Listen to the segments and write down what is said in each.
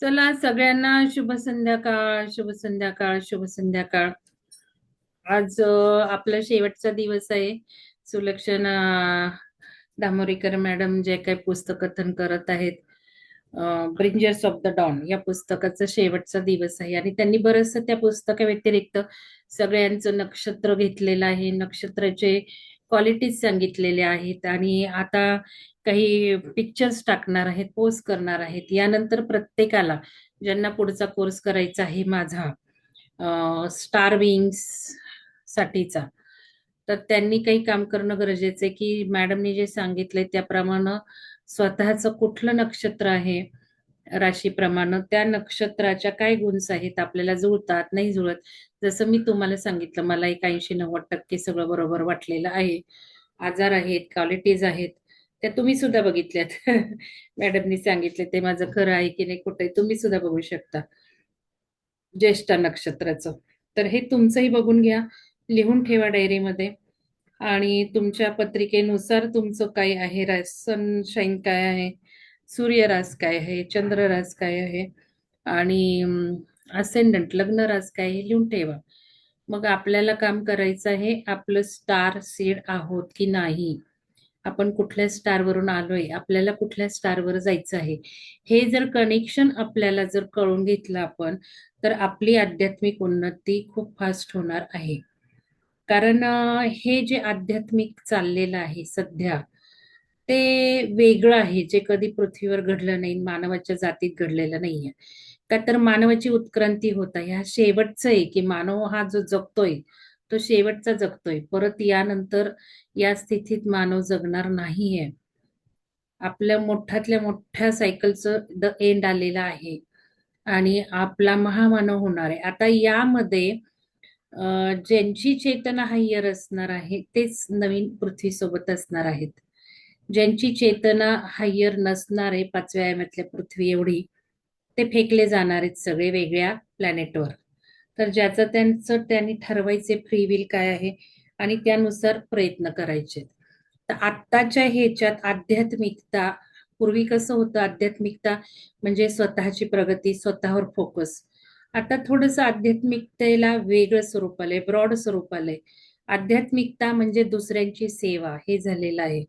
चला सगळ्यांना शुभ संध्याकाळ शुभ संध्याकाळ शुभ संध्याकाळ. आज आपला शेवटचा दिवस आहे. सुलक्षण दामोरीकर मॅडम जे काही पुस्तक कथन करत आहेत ब्रिंजर्स ऑफ द डॉन या पुस्तकाचा शेवटचा दिवस आहे. आणि त्यांनी बरंचसं त्या पुस्तका व्यतिरिक्त सगळ्यांचं नक्षत्र घेतलेलं आहे. नक्षत्राचे क्वालिटीज सांगितलेले आहेत आणि आता काही पिक्चर्स टाकणार आहेत पोस्ट करणार आहेत. यानंतर प्रत्येकाला ज्यांना पुढचा कोर्स करायचा आहे माझा स्टार विंग्स साठीचा तर त्यांनी काही काम करणं गरजेचं आहे की मॅडमनी जे सांगितलंय त्याप्रमाणे स्वतःचं कुठलं नक्षत्र आहे राशीप्रमाणे त्या नक्षत्राच्या काय गुन्स आहेत आपल्याला जुळतात नाही जुळत जसं मी तुम्हाला सांगितलं मला एक ऐंशी नव्वद टक्के सगळं बरोबर वाटलेलं आहे. आजार आहेत क्वालिटीज आहेत त्या तुम्ही सुद्धा बघितल्यात. मॅडमनी सांगितले ते माझं खरं आहे की नाही कुठे तुम्ही सुद्धा बघू शकता. ज्येष्ठ नक्षत्राचं. तर हे तुमचंही बघून घ्या लिहून ठेवा डायरीमध्ये आणि तुमच्या पत्रिकेनुसार तुमचं काय आहे रासन सनशाईन काय आहे? सूर्यरास काय आहे चंद्ररास काय आहे आणि असेंडंट लग्न रास काय हे लिहून ठेवा मग आपल्याला काम करायचं आहे आपलं स्टार सीड आहोत की नाही? आपण कुठल्या स्टारवरून आलोय? आपल्याला कुठल्या स्टारवर जायचं आहे? हे जर कनेक्शन आपल्याला जर कळून घेतलं आपण तर आपली आध्यात्मिक उन्नती खूप फास्ट होणार आहे. कारण हे जे आध्यात्मिक चाललेलं आहे सध्या ते वेगळं आहे जे कधी पृथ्वीवर घडलं नाही मानवाच्या जातीत घडलेलं नाहीये. का तर मानवाची उत्क्रांती होत आहे. हा शेवटचं आहे की मानव हा जो जगतोय तो शेवटचा जगतोय. परत यानंतर या स्थितीत मानव जगणार नाहीये. आपल्या मोठ्यातल्या मोठ्या सायकलचं द एंड आलेलं आहे. आणि आपला महामानव होणार आहे. आता यामध्ये ज्यांची चेतना हायर असणार आहे तेच नवीन पृथ्वीसोबत असणार आहेत. ज्यांची चेतना हायर नसणार आहे पाचव्या यामातल्या पृथ्वी एवढी ते फेकले जाणार आहेत सगळे वेगळ्या प्लॅनेटवर तर ज्याचं त्यांचं त्यांनी ठरवायचे फ्री विल काय आहे आणि त्यानुसार प्रयत्न करायचे तर आत्ताच्या ह्याच्यात आध्यात्मिकता पूर्वी कसं होतं आध्यात्मिकता? म्हणजे स्वतःची प्रगती स्वतःवर फोकस आता थोडस आध्यात्मिकतेला वेगळं स्वरूप आलंय ब्रॉड स्वरूप आलंय. आध्यात्मिकता म्हणजे दुसऱ्यांची सेवा हे झालेलं आहे.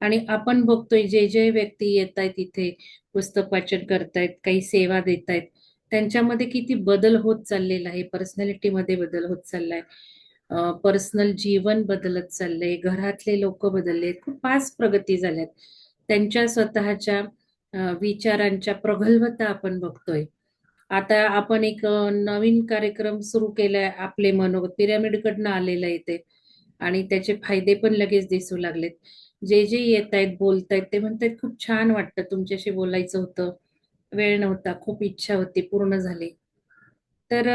आणि आपण बघतोय जे जे व्यक्ती येत आहेत इथे पुस्तक वाचन करतायत काही सेवा देत आहेत त्यांच्यामध्ये किती बदल होत चाललेला आहे. पर्सनॅलिटीमध्ये बदल होत चाललाय. पर्सनल जीवन बदलत चाललंय. घरातले लोक बदलले खूप फास्ट प्रगती झाल्यात. त्यांच्या स्वतःच्या विचारांच्या प्रगल्भता आपण बघतोय. आता आपण एक नवीन कार्यक्रम सुरू केलाय आपले मनोगत. पिरामिडकडनं आलेलं येते आणि त्याचे फायदे पण लगेच दिसू लागलेत. जे जे येत आहेत बोलतायत ते म्हणतात खूप छान वाटतं तुमच्याशी बोलायचं होतं. वेळ नव्हता खूप इच्छा होती पूर्ण झाली. तर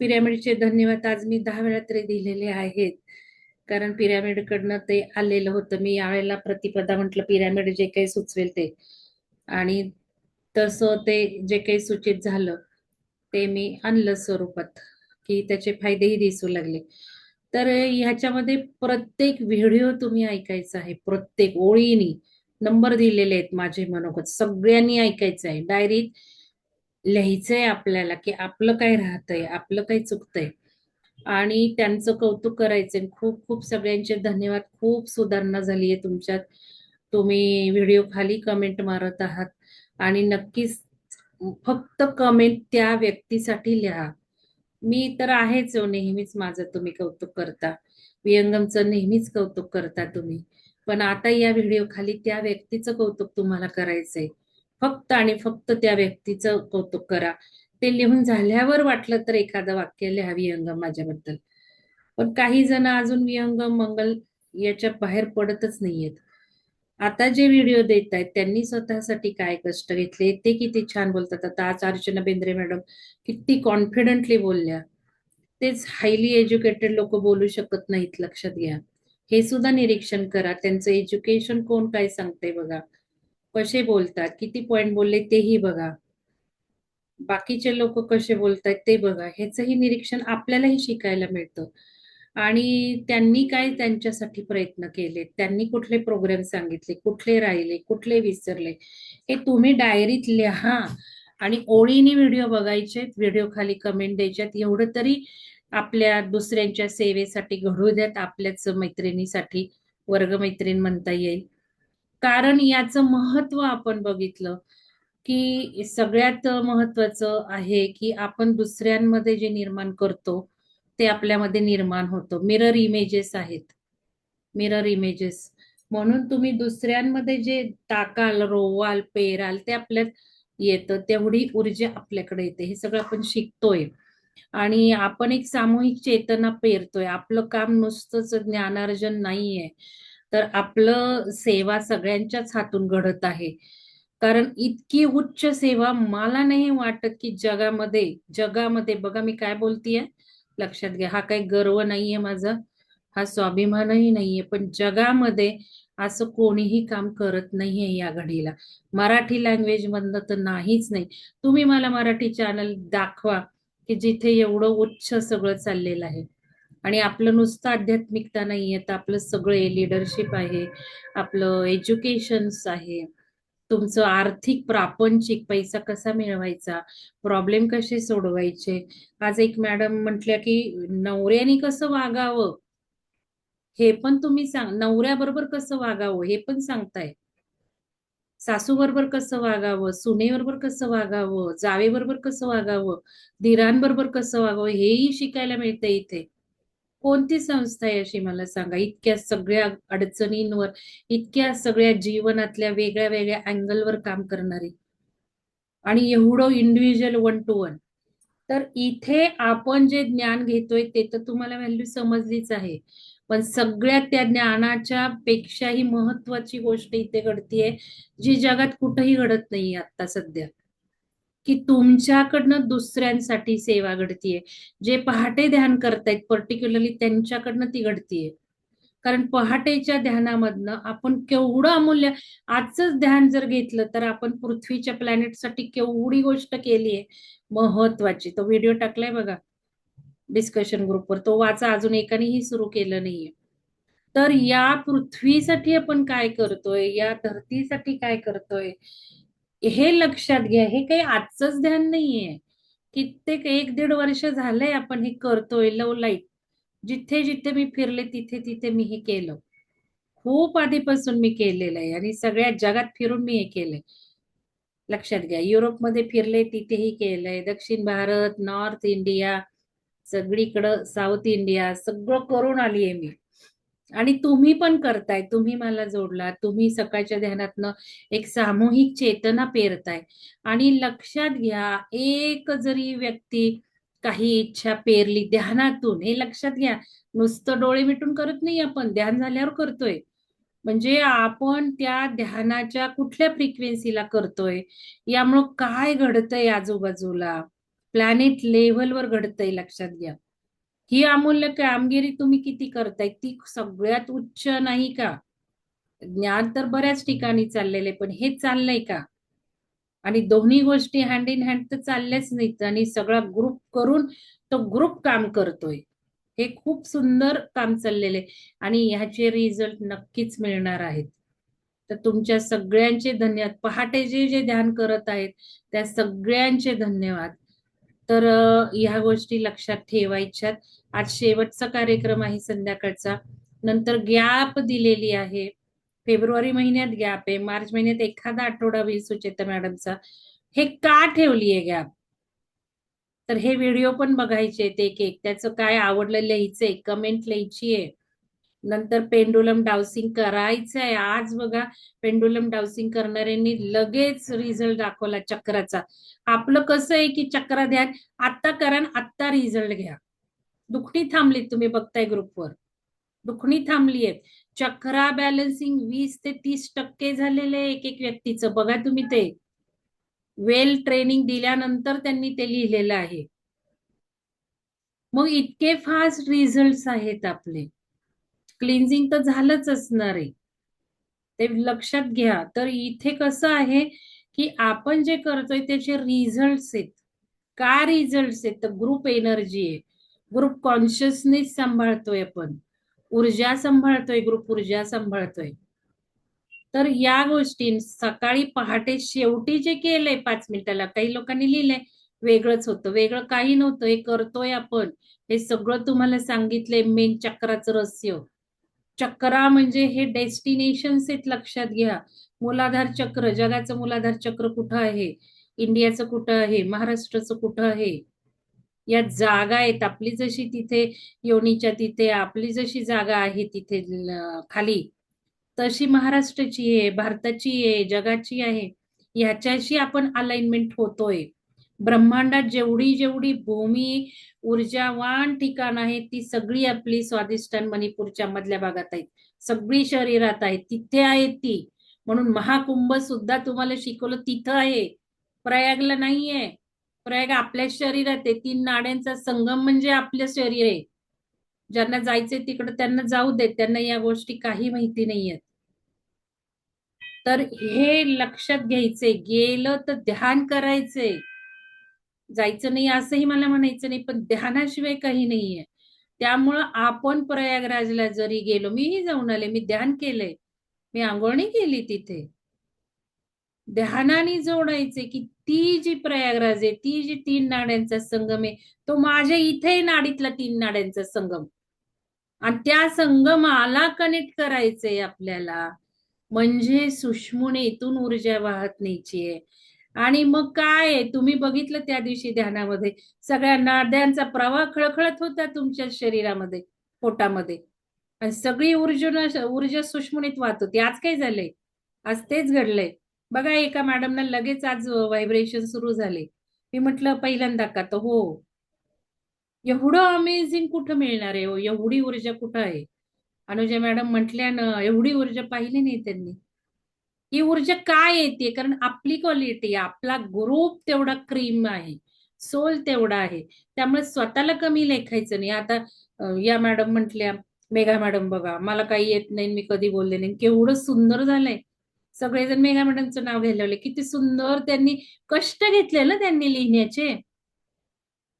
पिरॅमिडचे धन्यवाद आज मी दहा वेळा तरी दिलेले आहेत. कारण पिरॅमिडकडनं ते आलेलं होतं. मी यावेळेला प्रतिपदा म्हटलं पिरॅमिड जे काही सुचवेल ते. आणि तसं ते जे काही सूचित झालं ते मी आणलं स्वरूपात की त्याचे फायदेही दिसू लागले. तर ह्याच्यामध्ये प्रत्येक व्हिडिओ तुम्ही ऐकायचा आहे प्रत्येक ओळीनी नंबर दिलेले आहेत माझे मनोगत सगळ्यांनी ऐकायचं आहे. डायरीत लिहायचंय आपल्याला की आपलं काय राहतंय आपलं काय चुकतंय. आणि त्यांचं कौतुक करायचंय. खूप खूप सगळ्यांचे धन्यवाद. खूप सुधारणा झाली आहे तुमच्यात. तुम्ही व्हिडिओ खाली कमेंट मारत आहात. आणि नक्कीच फक्त कमेंट त्या व्यक्तीसाठी लिहा. मी तर आहेच हो नेहमीच माझं तुम्ही कौतुक करता. वियंगमचं नेहमीच कौतुक करता तुम्ही. पण आता या व्हिडिओ खाली त्या व्यक्तीचं कौतुक तुम्हाला करायचंय. फक्त आणि फक्त त्या व्यक्तीचं कौतुक करा. ते लिहून झाल्यावर वाटलं तर एखादं वाक्य लिहा विहंगम माझ्याबद्दल. पण काही जण अजून विहंगम मंगल याच्या बाहेर पडतच नाहीयेत. आता जे व्हिडिओ देत आहेत त्यांनी स्वतःसाठी काय कष्ट घेतले? ते किती छान बोलतात. आता आज अर्चना बेंद्रे मॅडम किती कॉन्फिडंटली बोलल्या. तेच हायली एज्युकेटेड लोक बोलू शकत नाहीत लक्षात घ्या. हे सुद्धा निरीक्षण करा. त्यांचं एज्युकेशन कोण काय सांगते बघा. कसे बोलतात? किती पॉइंट बोलले तेही बघा. बाकीचे लोक कसे बोलतात ते बघा. ह्याचंही निरीक्षण आपल्यालाही शिकायला मिळतं. आणि त्यांनी काय त्यांच्यासाठी प्रयत्न केले? त्यांनी कुठले प्रोग्राम सांगितले? कुठले राहिले? कुठले विसरले? हे तुम्ही डायरीत लिहा. आणि ओळीने व्हिडिओ बघायचे व्हिडिओ खाली कमेंट द्यायच्यात. एवढं तरी आपल्या दुसऱ्यांच्या सेवेसाठी घडू द्यात आपल्याच मैत्रिणीसाठी वर्गमैत्रीण म्हणता येईल. कारण याचं महत्त्व आपण बघितलं की सगळ्यात महत्वाचं आहे की आपण दुसऱ्यांमध्ये जे निर्माण करतो ते आपल्यामध्ये निर्माण होतं. मिरर इमेजेस आहेत. मिरर इमेजेस म्हणून तुम्ही दुसऱ्यांमध्ये जे टाकाल रोवाल पेराल ते आपल्यात येतं. तेवढी ऊर्जा आपल्याकडे येते. हे सगळं आपण शिकतोय. आणि आपण एक सामूहिक चेतना पेरतोय. आपलं काम नुसतंच ज्ञानार्जन नाहीये. तर आपलं सेवा सगळ्यांच्याच हातून घडत आहे. कारण इतकी उच्च सेवा मला नाही वाटत की जगामध्ये जगामध्ये. बघा मी काय बोलतीये? लक्षात घ्या. हा काही गर्व नाहीये माझा. हा स्वाभिमानही नाहीये. पण जगामध्ये असं कोणीही काम करत नाहीये या घडीला. मराठी लँग्वेज मधलं तर नाहीच नाही. तुम्ही मला मराठी चॅनल दाखवा की जिथे एवढं उच्च सगळं चाललेलं आहे. आणि आपलं नुसतं आध्यात्मिकता नाहीये. तर आपलं सगळे लिडरशिप आहे. आपलं एज्युकेशन्स आहे. तुमचं आर्थिक प्रापंचिक पैसा कसा मिळवायचा? प्रॉब्लेम कसे सोडवायचे? आज एक मॅडम म्हटल्या की नवऱ्याने कसं वागावं? हे पण तुम्ही सांग नवऱ्याबरोबर कसं वागावं? हे पण सांगताय. सासू बरोबर कसं वागावं? सुनेबरोबर कसं वागावं? जावेबरोबर कसं वागावं? धीरांबरोबर कसं वागावं? हेही शिकायला मिळतं इथे. कोणती संस्था आहे अशी मला सांगा? इतक्या सगळ्या अडचणींवर इतक्या सगळ्या जीवनातल्या वेगळ्या वेगळ्या अँगलवर काम करणारी. आणि एवढं इंडिव्हिज्युअल वन टू वन तर इथे आपण जे ज्ञान घेतोय ते तर तुम्हाला व्हॅल्यू समजलीच आहे. पण सगळ्यात त्या ज्ञानाच्या पेक्षाही महत्वाची गोष्ट इथे घडतीये जी जगात कुठेही घडत नाही आता सध्या. की तुमच्याकडनं दुसऱ्यांसाठी सेवा घडतीये. जे पहाटे ध्यान करतायत पर्टिक्युलरली त्यांच्याकडनं ती घडतीये. कारण पहाटेच्या ध्यानामधनं आपण केवढं अमूल्य आजच ध्यान जर घेतलं तर आपण पृथ्वीच्या प्लॅनेटसाठी केवढी गोष्ट केली आहे महत्वाची. तो व्हिडिओ टाकलाय बघा. डिस्कशन ग्रुपवर तो वाचा अजून एकानेही सुरू केलं नाहीये. तर या पृथ्वीसाठी आपण काय करतोय या धरतीसाठी काय करतोय हे लक्षात घ्या हे काही आजचंच ध्यान नाहीये. कित्येक एक दीड वर्ष झालंय आपण हे करतोय लव लाइट जिथे जिथे मी फिरले तिथे तिथे मी हे केलं. खूप आधीपासून मी केलेलं आहे आणि सगळ्या जगात फिरून मी हे केलंय. लक्षात घ्या युरोपमध्ये फिरले तिथेही केलंय. दक्षिण भारत नॉर्थ इंडिया सगळीकडं साऊथ इंडिया सगळं करून आली आहे मी. आणि तुम्ही पण करताय तुम्ही मला जोडला तुम्ही सकाळच्या ध्यानातनं एक सामूहिक चेतना पेरताय. आणि लक्षात घ्या एक जरी व्यक्ती काही इच्छा पेरली ध्यानातून हे लक्षात घ्या नुसतं डोळे मिटून करत नाही आपण ध्यान झाल्यावर करतोय. म्हणजे आपण त्या ध्यानाच्या कुठल्या फ्रिक्वेन्सीला करतोय यामुळं काय घडतंय आजूबाजूला? प्लॅनेट लेव्हलवर घडतंय लक्षात घ्या. ही अमूल्य कामगिरी तुम्ही किती करताय? ती सगळ्यात उच्च नाही का? ज्ञान तर बऱ्याच ठिकाणी चाललेले पण हे चाललंय का? आणि दोन्ही गोष्टी हँड इन हँड तर चालल्याच नाहीत आणि सगळा ग्रुप करून तो ग्रुप काम करतोय. हे खूप सुंदर काम चाललेले आणि ह्याचे रिझल्ट नक्कीच मिळणार आहेत. तर तुमच्या सगळ्यांचे धन्यवाद. पहाटे जे जे ध्यान करत आहेत त्या सगळ्यांचे धन्यवाद. तर ह्या गोष्टी लक्षात ठेवायच्यात. आज शेवटचा कार्यक्रम आहे संध्याकाळचा. नंतर गॅप दिलेली आहे. फेब्रुवारी महिन्यात गॅप आहे. मार्च महिन्यात एखादा आठवडा होईल सुचेता मॅडमचा. हे का ठेवली आहे गॅप? तर हे व्हिडिओ पण बघायचे एक एक. त्याचं काय आवडलं लिहायचंय कमेंट लिहायची आहे नंतर पेंडुलम डाउसिंग करायचं आहे आज बघा पेंडुलम डाउसिंग करणाऱ्यांनी लगेच रिझल्ट दाखवला चक्राचा. आपलं कसं आहे की चक्र ध्यान आत्ता करा आत्ता रिझल्ट घ्या. दुखणी थांबलीत तुम्ही बघताय ग्रुपवर. दुखणी थांबली आहेत. चक्रा बॅलन्सिंग वीस ते तीस टक्के झालेले एक एक व्यक्तीचं. बघा तुम्ही ते. वेल ट्रेनिंग दिल्यानंतर त्यांनी ते लिहिलेलं आहे. मग इतके फास्ट रिझल्ट आहेत आपले. क्लिन्झिंग तर झालंच असणार आहे. ते लक्षात घ्या. तर इथे कसं आहे की आपण जे करतोय त्याचे रिझल्ट आहेत. का रिझल्ट आहेत? तर ग्रुप एनर्जी आहे. ग्रुप कॉन्शियसनेस सांभाळतोय आपण. ऊर्जा सांभाळतोय ग्रुप ऊर्जा सांभाळतोय. तर या गोष्टी सकाळी पहाटे शेवटी जे केलंय पाच मिनिटाला काही लोकांनी लिहिलंय वेगळंच होतं. वेगळं काही नव्हतं. हे करतोय आपण. हे सगळं तुम्हाला सांगितलंय मेन चक्राचं रहस्य. चक्रा म्हणजे हे डेस्टिनेशन्स आहेत लक्षात घ्या. मूलाधार चक्र जगाचं मुलाधार चक्र कुठं आहे? इंडियाचं कुठं आहे? महाराष्ट्राचं कुठं आहे? या जागा आहेत. आपली जशी तिथे योनीच्या तिथे आपली जशी जागा आहे तिथे खाली. तशी महाराष्ट्राची आहे भारताची आहे जगाची आहे. ह्याच्याशी आपण अलाइनमेंट होतोय. ब्रह्मांडात जेवढी जेवढी भूमी ऊर्जावान ठिकाण आहे ती सगळी आपली स्वादिष्टान मणिपूरच्या मधल्या भागात आहेत. सगळी शरीरात आहे तिथे आहेत ती. म्हणून महाकुंभ सुद्धा तुम्हाला शिकवलं तिथं आहे. प्रयागला नाहीये. प्रयाग आपल्या शरीरात आहे. तीन नाड्यांचा संगम म्हणजे आपलं शरीर आहे. ज्यांना जायचंय तिकडे त्यांना जाऊ देत. त्यांना या गोष्टी काही माहिती नाहीयेत. तर हे लक्षात घ्यायचंय. गेलं तर ध्यान करायचंय. जायचं नाही असंही मला म्हणायचं नाही पण ध्यानाशिवाय काही नाहीये. त्यामुळं आपण प्रयागराजला जरी गेलो मीही जाऊन आले मी ध्यान केलंय. मी आंघोळणी केली तिथे. ध्यानाने जोडायचे की ती जी प्रयागराज आहे ती जी तीन नाड्यांचा संगम आहे तो माझ्या इथे नाडीतला तीन नाड्यांचा संगम. आणि त्या संगमाला कनेक्ट करायचंय आपल्याला. म्हणजे सुषमुनेतून ऊर्जा वाहत न्यायची आहे आणि मग काय? तुम्ही बघितलं त्या दिवशी ध्यानामध्ये? सगळ्या नाड्यांचा प्रवाह खळखळत होता तुमच्या शरीरामध्ये पोटामध्ये. आणि सगळी ऊर्जा ऊर्जा सुष्मणीत वाहत होती. आज काय झालंय? आज तेच घडलंय. बघा एका मॅडमना लगेच आज व्हायब्रेशन सुरू झाले. मी म्हटलं पहिल्यांदा का तर हो. एवढं अमेझिंग कुठं मिळणार आहे हो? एवढी ऊर्जा कुठं आहे? अनुजा मॅडम म्हटल्या ना एवढी ऊर्जा पाहिली नाही त्यांनी. ही ऊर्जा काय येते कारण आपली क्वालिटी आपला ग्रुप तेवढा क्रीम आहे. सोल तेवढा आहे. त्यामुळे स्वतःला कमी लेखायचं नाही. आता या मॅडम म्हटल्या मेघा मॅडम बघा मला काही येत नाही मी कधी बोलले नाही. केवढं सुंदर झालंय. सगळेजण मेघा मॅडमचं नाव घ्यायला लागले किती सुंदर त्यांनी कष्ट घेतले ना त्यांनी लिहिण्याचे.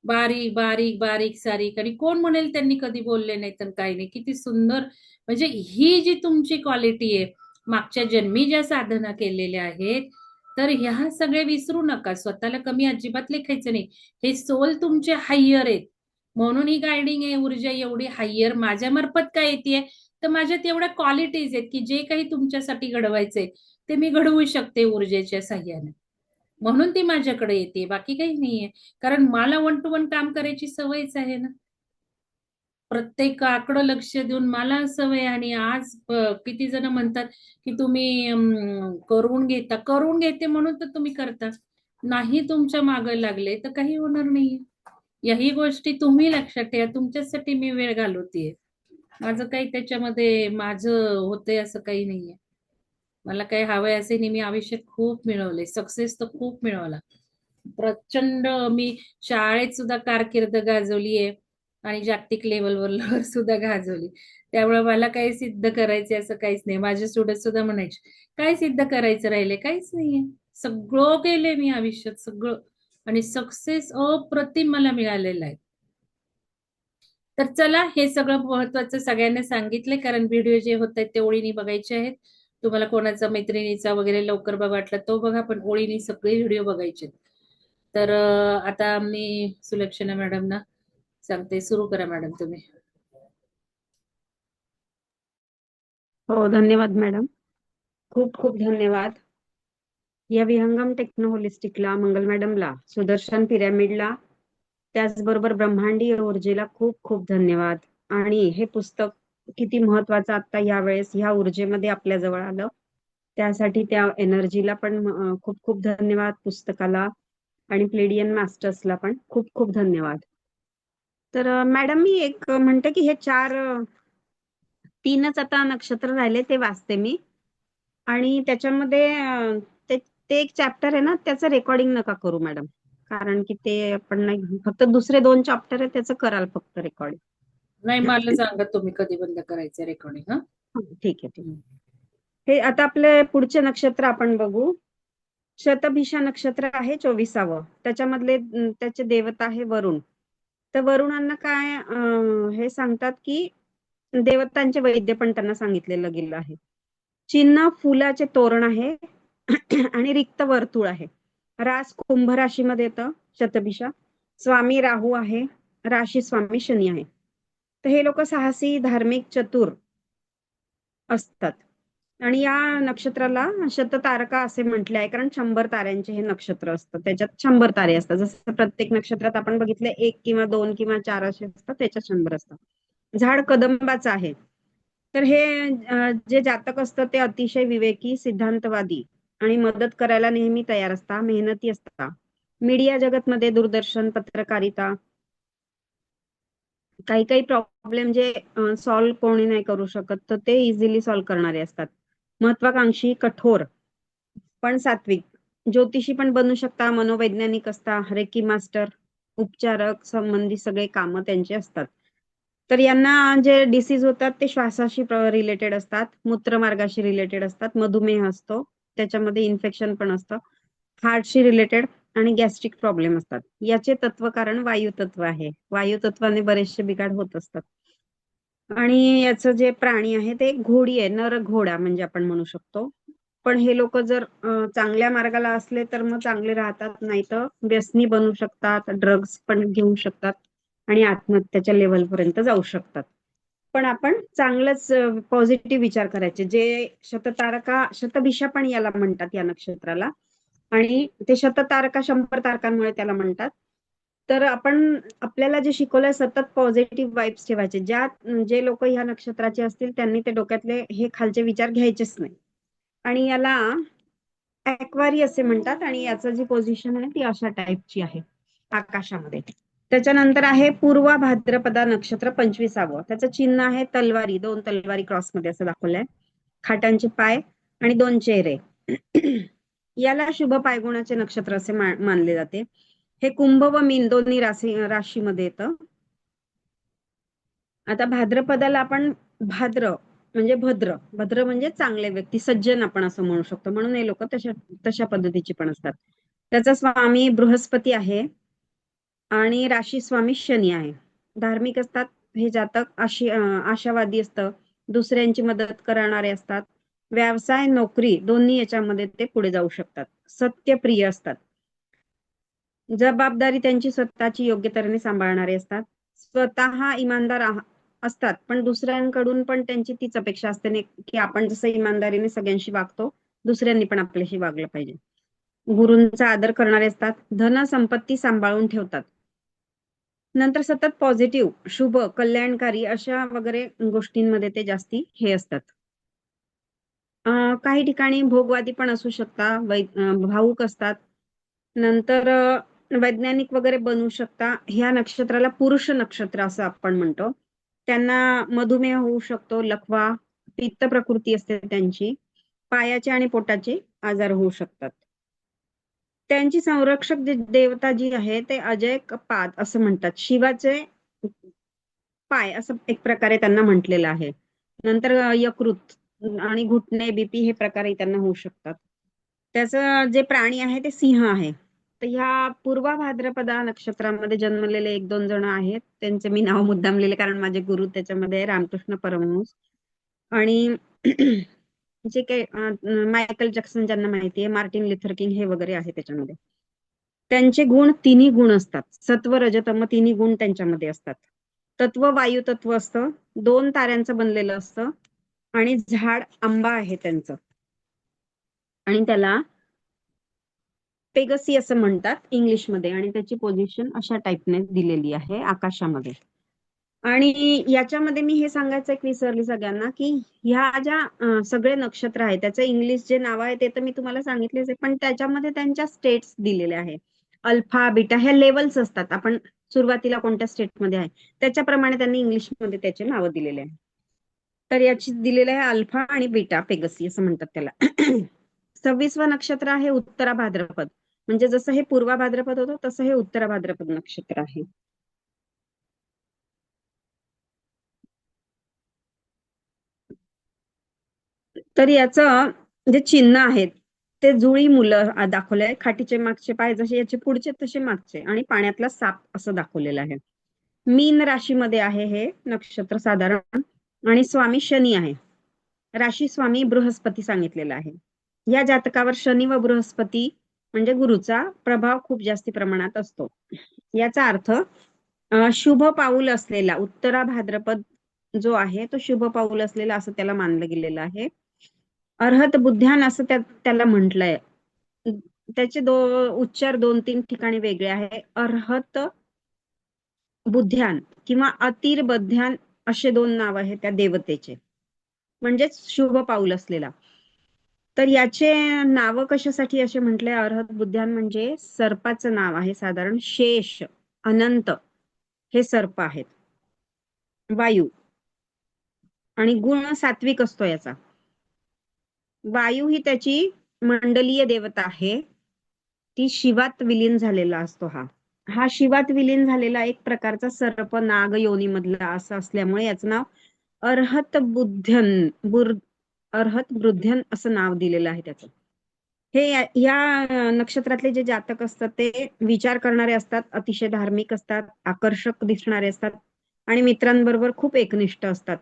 बारीक बारीक बारीक सारीक. आणि कोण म्हणेल त्यांनी कधी बोलले नाही तर काही नाही. किती सुंदर. म्हणजे ही जी तुमची क्वालिटी आहे मागच्या जन्मी ज्या साधना केलेल्या आहेत तर ह्या सगळे विसरू नका. स्वतःला कमी अजिबात लेखायचं नाही. हे सोल तुमचे हायर आहेत. म्हणून ही गायडिंग आहे ऊर्जा एवढी हायर माझ्या मार्फत काय येते तर माझ्यात एवढ्या क्वालिटीज आहेत की जे काही तुमच्यासाठी घडवायचंय ते मी घडवू शकते ऊर्जेच्या साह्याने. म्हणून ती माझ्याकडे येते. बाकी काही नाहीये. कारण मला वन टू वन काम करायची सवयच आहे ना. प्रत्येकाकडं लक्ष देऊन मला सवय आहे आणि आज किती जण म्हणतात की तुम्ही करून घेता. करून घेते म्हणून तर तुम्ही करता. नाही तुमच्या मागं लागले तर काही होणार नाहीये. याही गोष्टी तुम्ही लक्षात ठेवा. तुमच्यासाठी मी वेळ घालवतेय. माझं काही त्याच्यामध्ये माझं होतंय असं काही नाहीये. मला काही हवंय असे नाही. मी आयुष्यात खूप मिळवले सक्सेस तर खूप मिळवला. प्रचंड मी शाळेत सुद्धा कारकीर्द गाजवलीये. आणि जागतिक लेवलवर सुद्धा गाजवली. त्यामुळे मला काही सिद्ध करायचे असं काहीच नाही. माझे स्टुडंट सुद्धा म्हणायचे काय सिद्ध करायचं राहिले काहीच नाहीये. सगळं केलंय मी आयुष्यात सगळं. आणि सक्सेस अप्रतिम मला मिळालेलं आहे. तर चला हे सगळं महत्वाचं सगळ्यांना सांगितलंय कारण व्हिडिओ जे होत आहेत ते ओळीने बघायचे आहेत. तुम्हाला कोणाचा मैत्रिणीचा वगैरे लवकर बघा वाटला तो बघा पण ओळीने सगळे व्हिडिओ बघायचे तर आता मी सुलक्षणा मॅडमना सांगते सुरू करा मॅडम तुम्ही. हो धन्यवाद मॅडम. खूप खूप धन्यवाद. या विहंगम टेक्नो होलिस्टिकला मंगल मॅडमला सुदर्शन पिरॅमिडला त्याचबरोबर ब्रह्मांडी ऊर्जेला खूप खूप धन्यवाद. आणि हे पुस्तक किती महत्वाचं आता यावेळेस ह्या ऊर्जेमध्ये आपल्या जवळ आलं. त्यासाठी त्या एनर्जीला पण खूप खूप धन्यवाद पुस्तकाला. आणि प्लेडियन मास्टर्सला पण खूप खूप धन्यवाद. तर मॅडम मी एक म्हणते की हे चार तीनच आता नक्षत्र राहिले ते वाचते मी. आणि त्याच्यामध्ये ते ते एक चॅप्टर आहे ना त्याचं रेकॉर्डिंग नका करू मॅडम. कारण की ते आपण नाही फक्त दुसरे दोन चॅप्टर आहे त्याचं कराल फक्त रेकॉर्डिंग नाही मला सांगा तुम्ही कधी बंद करायचं रेकॉर्डिंग हा? ठीक आहे ठीक हे आता आपले पुढचे नक्षत्र आपण बघू. शतभिषा नक्षत्र आहे चोवीसावं. त्याच्यामधले त्याचे देवता आहे वरुण. तर वरुणांना काय हे सांगतात की देवतांचे वैद्य पण त्यांना सांगितलेलं गेलं आहे. चिन्ह फुलाचे तोरण आहे आणि रिक्त वर्तुळ आहे. रास कुंभ राशीमध्ये येतं शतभिषा. स्वामी राहू आहे राशी स्वामी शनी आहे. तर हे लोक साहसी धार्मिक चतुर असतात. आणि या नक्षत्राला शततारका असे म्हटले आहे कारण शंभर ताऱ्यांचे हे नक्षत्र असतं. त्याच्यात शंभर तारे असतात. जसं प्रत्येक नक्षत्रात आपण बघितले एक किंवा दोन किंवा चार असे असतात त्याच्यात शंभर असतात. झाड कदंबाचं आहे. तर हे जे जातक असतं ते अतिशय विवेकी सिद्धांतवादी आणि मदत करायला नेहमी तयार असता मेहनती असता. मीडिया जगतमध्ये दूरदर्शन पत्रकारिता काही काही प्रॉब्लेम जे सॉल्व्ह कोणी नाही करू शकत तर ते इझिली सॉल्व्ह करणारे असतात. महत्वाकांक्षी कठोर पण सात्विक. ज्योतिषी पण बनू शकता मनोवैज्ञानिक असता रेकी मास्टर उपचारक संबंधी सगळे कामं त्यांचे असतात. तर यांना जे डिसीज होतात ते श्वासाशी रिलेटेड असतात मूत्रमार्गाशी रिलेटेड असतात मधुमेह असतो त्याच्यामध्ये इन्फेक्शन पण असतं हार्टशी रिलेटेड आणि गॅस्ट्रिक प्रॉब्लेम असतात. याचे तत्व कारण वायू तत्व आहे. वायू तत्वाने बरेचसे बिघाड होत असतात. आणि याचं जे प्राणी आहे ते घोडी आहे नर घोडा म्हणजे आपण म्हणू शकतो. पण हे लोक जर चांगल्या मार्गाला असले तर मग चांगले राहतात नाही तर व्यसनी बनू शकतात ड्रग्ज पण घेऊ शकतात आणि आत्महत्याच्या लेवल पर्यंत जाऊ शकतात. पण आपण चांगलंच पॉझिटिव्ह विचार करायचे. जे शततारका शतभिषा पण याला म्हणतात या नक्षत्राला. आणि ते शततारका शंभर तारकांमुळे त्याला म्हणतात. तर आपण आपल्याला जे शिकवलंय सतत पॉझिटिव्ह वाईब्स ठेवायचे. ज्या जे लोक ह्या नक्षत्राचे असतील त्यांनी ते डोक्यातले हे खालचे विचार घ्यायचेच नाही. आणि याला ऍक्वारी असे म्हणतात आणि याचं जी पोझिशन आहे ती अशा टाईपची आहे आकाशामध्ये. त्याच्यानंतर आहे पूर्वा भाद्रपदा नक्षत्र पंचवीसावं. त्याचं चिन्ह आहे तलवारी दोन तलवारी क्रॉसमध्ये असं दाखवलंय. खाटांचे पाय आणि दोन चेहरे. याला शुभ पायगुणाचे नक्षत्र असे मानले जाते. हे कुंभ व मीन दोन्ही राशी राशीमध्ये येतं. आता भाद्रपदाला आपण भाद्र म्हणजे भद्र. भद्र म्हणजे चांगले व्यक्ती सज्जन आपण असं म्हणू शकतो. म्हणून हे लोक तशा तशा पद्धतीचे पण असतात. त्याचा स्वामी बृहस्पती आहे आणि राशी स्वामी शनी आहे. धार्मिक असतात हे जातक आशी आशावादी असतं. दुसऱ्यांची मदत करणारे असतात. व्यवसाय नोकरी दोन्ही याच्यामध्ये ते पुढे जाऊ शकतात. सत्यप्रिय असतात. जबाबदारी त्यांची स्वतःची योग्य तऱ्हेने सांभाळणारे असतात. स्वतः इमानदार असतात. पण दुसऱ्यांकडून पण त्यांची तीच अपेक्षा असते की आपण जसं इमानदारीने सगळ्यांशी वागतो दुसऱ्यांनी पण आपल्याशी वागलं पाहिजे. गुरूंचा आदर करणारे असतात. धन संपत्ती सांभाळून ठेवतात. नंतर सतत पॉझिटिव्ह शुभ कल्याणकारी अशा वगैरे गोष्टींमध्ये ते जास्ती हे असतात. काही ठिकाणी भोगवादी पण असू शकता वै भाऊक भावुक असतात. नंतर वैज्ञानिक वगैरे बनू शकता. ह्या नक्षत्राला पुरुष नक्षत्र असं आपण म्हणतो. त्यांना मधुमेह होऊ शकतो लकवा पित्त प्रकृती असते त्यांची. पायाचे आणि पोटाचे आजार होऊ शकतात. त्यांची संरक्षक देवता जी आहे ते अजय पाद असं म्हणतात. शिवाचे पाय असं एक प्रकारे त्यांना म्हटलेलं आहे. नंतर यकृत आणि घुटणे बीपी हे प्रकारही त्यांना होऊ शकतात. त्याचं जे प्राणी आहे ते सिंह आहे. ह्या पूर्वा भाद्रपदा नक्षत्रामध्ये जन्मलेले एक दोन जण आहेत. त्यांचे मी नाव मुद्दाम लिहिले कारण माझे गुरु त्याच्यामध्ये रामकृष्ण परमहंस. आणि जे काही मायकल जॅक्सन ज्यांना माहिती आहे मार्टिन लिथर किंग हे वगैरे आहे त्याच्यामध्ये. त्यांचे गुण तिन्ही गुण असतात. सत्व रजतम तिन्ही गुण त्यांच्यामध्ये असतात. तत्व वायू तत्व असतं. दोन ताऱ्यांचं बनलेलं असतं. आणि झाड आंबा आहे त्यांचं. आणि त्याला पेगसी असं म्हणतात इंग्लिशमध्ये आणि त्याची पोझिशन अशा टाईपने दिलेली आहे आकाशामध्ये. आणि याच्यामध्ये मी हे सांगायचं एक विसरली सगळ्यांना की ह्या ज्या सगळे नक्षत्र आहेत त्याचं इंग्लिश जे नाव आहे ते तर मी तुम्हाला सांगितलेच आहे पण त्याच्यामध्ये त्यांच्या स्टेट्स दिलेले आहे. अल्फा बीटा ह्या लेवल्स असतात. आपण सुरुवातीला कोणत्या स्टेटमध्ये आहे? त्याच्याप्रमाणे त्यांनी इंग्लिशमध्ये त्याचे नावं दिलेले आहे. तर याची दिलेलं आहे अल्फा आणि बीटा पेगसी असं म्हणतात त्याला. सव्वीसवं नक्षत्र आहे उत्तरा भाद्रपद. म्हणजे जसं हे पूर्वा भाद्रपद होतं तसं हे उत्तरा भाद्रपद नक्षत्र आहे. तर याचं जे चिन्ह आहेत ते जुळी मुलं दाखवले दाखवलंय खाटीचे मागचे पाय जसे याचे पुढचे तसे मागचे. आणि पाण्यातला साप असं दाखवलेलं आहे. मीन राशीमध्ये आहे हे नक्षत्र साधारण. आणि स्वामी शनी आहे. राशी स्वामी बृहस्पती सांगितलेला आहे. या जातकावर शनी व बृहस्पती म्हणजे गुरुचा प्रभाव खूप जास्ती प्रमाणात असतो. याचा अर्थ शुभ पाऊल असलेला उत्तरा भाद्रपद जो आहे तो शुभ पाऊल असलेला असं त्याला मानलं गेलेलं आहे. अर्हत बुद्ध्यान असं त्या त्याला म्हटलंय. त्याचे दो उच्चार दोन तीन ठिकाणी वेगळे आहे. अर्हत बुद्ध्यान किंवा अतिर बध्यान असे दोन नाव आहे त्या देवतेचे. म्हणजेच शुभ पाऊल असलेला. तर याचे नाव कशासाठी असे म्हटले? अर्हत बुद्ध्यान म्हणजे सर्पाचं नाव आहे साधारण. शेष अनंत हे सर्प आहेत. वायू आणि गुण सात्विक असतो याचा. वायू ही त्याची मंडलीय देवता आहे. ती शिवात विलीन झालेला असतो हा. हा शिवात विलीन झालेला एक प्रकारचा सर्प नाग योनी मधला असं असल्यामुळे याचं नाव अर्हत बुद्धन बुर अर्हत वृद्धन असं नाव दिलेलं आहे त्याचं. हे या- नक्षत्रातले जे जातक असतात ते विचार करणारे असतात अतिशय धार्मिक असतात आकर्षक दिसणारे असतात आणि मित्रांबरोबर खूप एकनिष्ठ असतात.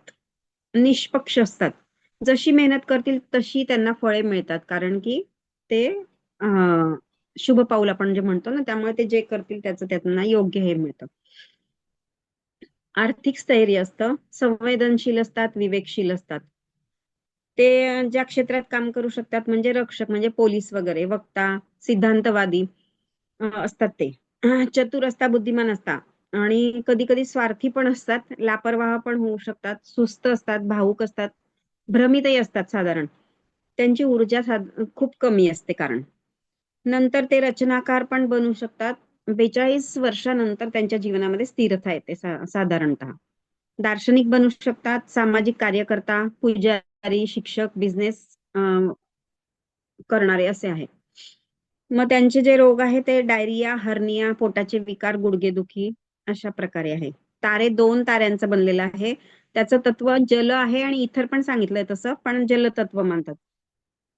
निष्पक्ष असतात. जशी मेहनत करतील तशी त्यांना फळे मिळतात. कारण की ते शुभ पाऊल आपण जे म्हणतो ना त्यामुळे ते जे करतील त्याचं त्यांना योग्य हे मिळतं. आर्थिक स्थैर्य असतं. संवेदनशील असतात विवेकशील असतात. ते ज्या क्षेत्रात काम करू शकतात म्हणजे रक्षक म्हणजे पोलीस वगैरे वक्ता सिद्धांतवादी असतात ते. चतुर असता बुद्धिमान असतात आणि कधी कधी स्वार्थी पण असतात लापरवाह पण होऊ शकतात सुस्त असतात भावुक असतात भ्रमितही असतात साधारण. त्यांची ऊर्जा खूप कमी असते कारण. नंतर ते रचनाकार पण बनू शकतात. बेचाळीस वर्षानंतर त्यांच्या जीवनामध्ये स्थिरता येते सा- साधारणतः. दार्शनिक बनू शकतात सामाजिक कार्यकर्ता पूजा शिक्षक बिझनेस करणारे असे आहे मग त्यांचे जे रोग आहे ते डायरिया हर्निया पोटाचे विकार गुडघेदुखी अशा प्रकारे आहे तारे दोन ताऱ्यांचं बनलेलं आहे. त्याचं तत्व जल आहे आणि इतर पण सांगितलंय तसं पण जल तत्व मानतात.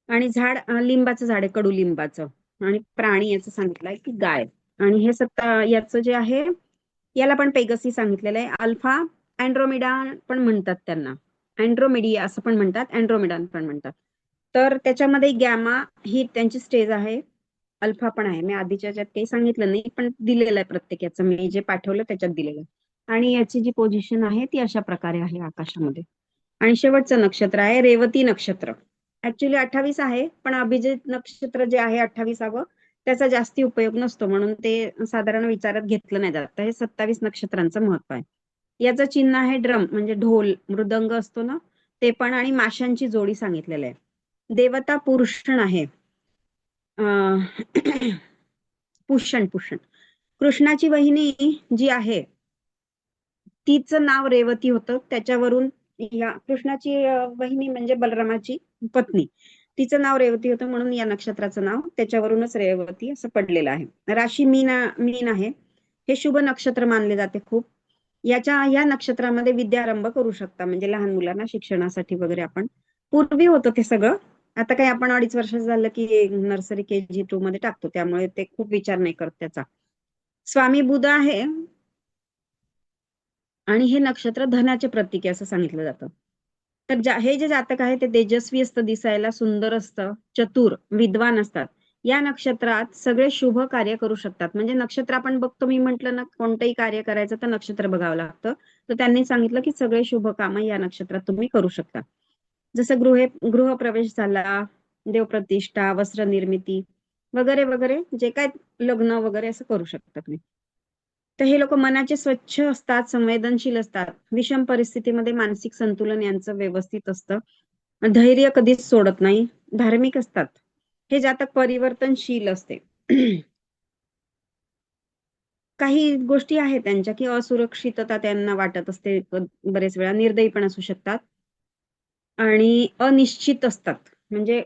आणि झाड लिंबाचं झाड आहे कडुलिंबाचं आणि प्राणी याचं सांगितलंय की गाय. आणि हे सत्ता याचं जे आहे याला पण पेगसी सांगितलेलं आहे. अल्फा अँड्रोमिडा पण म्हणतात त्यांना. अँड्रोमेडिया असं पण म्हणतात अँड्रोमिडान पण म्हणतात. तर त्याच्यामध्ये गॅमा ही त्यांची स्टेज आहे अल्फा पण आहे. मी आधीच्या याच्यात काही सांगितलं नाही पण दिलेलं आहे प्रत्येक याचं. मी जे पाठवलं त्याच्यात दिलेलं आहे. आणि याची जी पोझिशन आहे ती अशा प्रकारे आहे आकाशामध्ये. आणि शेवटचं नक्षत्र आहे रेवती नक्षत्र. ऍक्च्युली अठ्ठावीस आहे पण अभिजित नक्षत्र जे आहे अठ्ठावीसावं त्याचा जास्ती उपयोग नसतो. म्हणून ते साधारण विचारात घेतलं नाही जात. हे सत्तावीस नक्षत्रांचं महत्त्व आहे. याचं चिन्ह आहे ड्रम म्हणजे ढोल मृदंग असतो ना ते पण आणि माशांची जोडी सांगितलेलं आहे. देवता पुरुषण आहे. अं, पुष्ण पुष्ण कृष्णाची वहिनी जी आहे तिचं नाव रेवती होतं. त्याच्यावरून या कृष्णाची बहिणी वहिनी म्हणजे बलरामाची पत्नी. तिचं नाव रेवती होतं म्हणून या नक्षत्राचं नाव त्याच्यावरूनच रेवती असं पडलेलं आहे. राशी मीन मीन आहे. हे शुभ नक्षत्र मानले जाते खूप. याच्या या नक्षत्रामध्ये विद्यारंभ करू शकता. म्हणजे लहान मुलांना शिक्षणासाठी वगैरे आपण. पूर्वी होतं ते सगळं. आता काही आपण अडीच वर्षाचं झालं की नर्सरी के जी टू मध्ये टाकतो. त्यामुळे ते खूप विचार नाही करत त्याचा. स्वामी बुध आहे. आणि हे नक्षत्र धनाचे प्रतीक आहे असं सांगितलं जातं. तर हे जे जातक आहे ते तेजस्वी असतं दिसायला सुंदर असतं चतुर विद्वान असतात. या नक्षत्रात सगळे शुभ कार्य करू शकतात. म्हणजे नक्षत्र आपण बघतो मी म्हंटल ना कोणतंही कार्य करायचं तर नक्षत्र बघावं लागतं. तर त्यांनी सांगितलं की सगळे शुभ काम या नक्षत्रात तुम्ही करू शकता. जसं गृहे गृहप्रवेश झाला देवप्रतिष्ठा वस्त्र निर्मिती वगैरे वगैरे जे काय लग्न वगैरे असं करू शकता तुम्ही. तर हे लोक मनाचे स्वच्छ असतात संवेदनशील असतात. विषम परिस्थितीमध्ये मानसिक संतुलन यांचं व्यवस्थित असतं. धैर्य कधीच सोडत नाही. धार्मिक असतात. हे जातक परिवर्तनशील असते. काही गोष्टी आहेत त्यांच्या की असुरक्षितता त्यांना वाटत असते बरेच वेळा निर्दयी पण असू शकतात. आणि अनिश्चित असतात. म्हणजे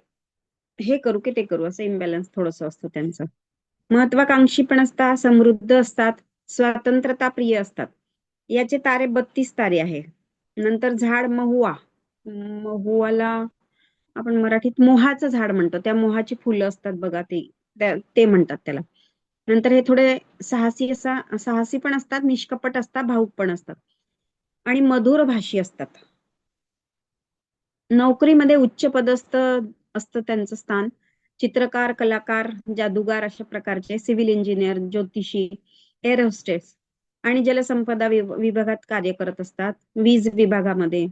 हे करू की ते करू असं इम्बॅलन्स थोडस असतं त्यांचं. महत्वाकांक्षी पण असतात समृद्ध असतात स्वतंत्रता प्रिय असतात. याचे तारे बत्तीस तारे आहे. नंतर झाड महुआ. महुआला आपण मराठीत मोहाचं झाड म्हणतो. त्या मोहाची फुलं असतात बघा ते ते म्हणतात त्याला. नंतर हे थोडे साहसी असा साहसी पण असतात निष्कपट असतात भाऊक पण असतात. आणि मधुर भाषी असतात. नोकरीमध्ये उच्च पदस्थ असतं त्यांचं स्थान. चित्रकार कलाकार जादूगार अशा प्रकारचे सिव्हिल इंजिनियर ज्योतिषी एअर होस्टेस आणि जलसंपदा विभागात कार्य करत असतात. वीज विभागामध्ये.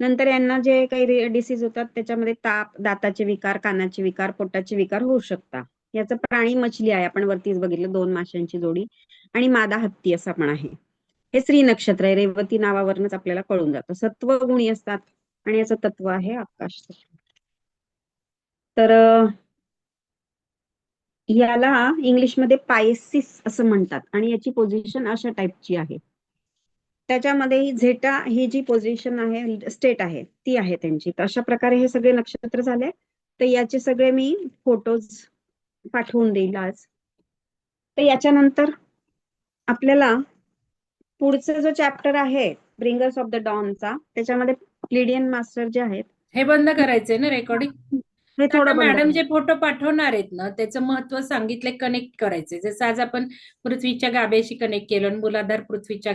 नंतर यांना जे काही डिसीज होतात त्याच्यामध्ये ताप दाताचे विकार कानाचे विकार पोटाचे विकार होऊ शकतात. याचं प्राणी मछली आहे. आपण वरतीच बघितलं दोन माशांची जोडी आणि मादा हत्ती असा पण आहे. हे श्री नक्षत्र आहे. रेवती नावावरूनच आपल्याला कळून जातं. सत्व गुणी असतात आणि याचं तत्व आहे आकाश. तर याला इंग्लिशमध्ये पायसिस असं म्हणतात आणि याची पोझिशन अशा टाईपची आहे. त्याच्यामध्ये ही झेटा ही जी पोझिशन आहे स्टेट आहे ती आहे त्यांची. तर अशा प्रकारे हे सगळे नक्षत्र झाले. तर याचे सगळे मी फोटोज पाठवून देईल आज. तर याच्यानंतर आपल्याला पुढचं जो चॅप्टर आहे ब्रिंगर्स ऑफ द डॉनचा त्याच्यामध्ये प्लिडियन मास्टर जे आहेत हे बंद करायचंय ना रेकॉर्डिंग हे थोडं मॅडम. जे फोटो पाठवणार आहेत ना त्याचं महत्त्व सांगितले कनेक्ट करायचे जसं आज आपण पृथ्वीच्या गाभ्याशी कनेक्ट केलं मूलाधार पृथ्वीच्या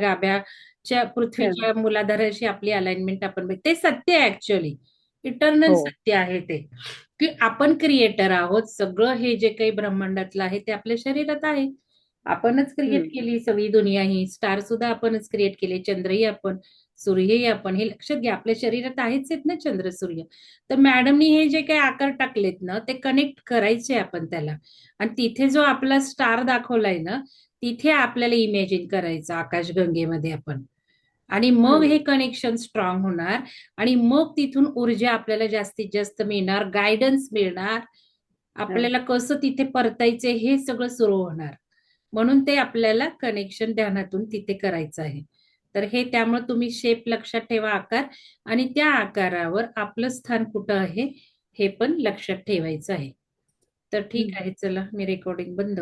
गाभ्याच्या पृथ्वीच्या मूलाधाराशी आपली अलाइनमेंट आपण ते सत्य आहे ऍक्च्युअली इटर्नल हो. सत्य आहे ते. की आपण क्रिएटर आहोत सगळं हे जे काही ब्रह्मांडातलं आहे ते आपल्या शरीरात आहे. आपणच क्रिएट. केली सगळी दुनिया ही. स्टार सुद्धा आपणच क्रिएट केले चंद्रही आपण सूर्यही आपण हे लक्षात घ्या आपल्या शरीरात आहेच आहेत ना चंद्र सूर्य. तर मॅडमनी हे जे काही आकार टाकलेत ना ते कनेक्ट करायचे आपण त्याला. आणि तिथे जो आपला स्टार दाखवलाय ना तिथे आपल्याला इमॅजिन करायचं आकाशगंगेमध्ये आपण. आणि मग. हे कनेक्शन स्ट्रॉंग होणार. आणि मग तिथून ऊर्जा आपल्याला जास्तीत जास्त मिळणार गायडन्स मिळणार. आपल्याला कसं तिथे परतायचे हे सगळं सुरू होणार. म्हणून ते आपल्याला कनेक्शन ध्यानातून तिथे करायचं आहे. तर हे त्यामुळे तुम्ही शेप लक्षात ठेवा आकार. आणि त्या आकारावर आपलं स्थान कुठं आहे हे पण लक्षात ठेवायचं आहे. तर ठीक. आहे चला मी रेकॉर्डिंग बंद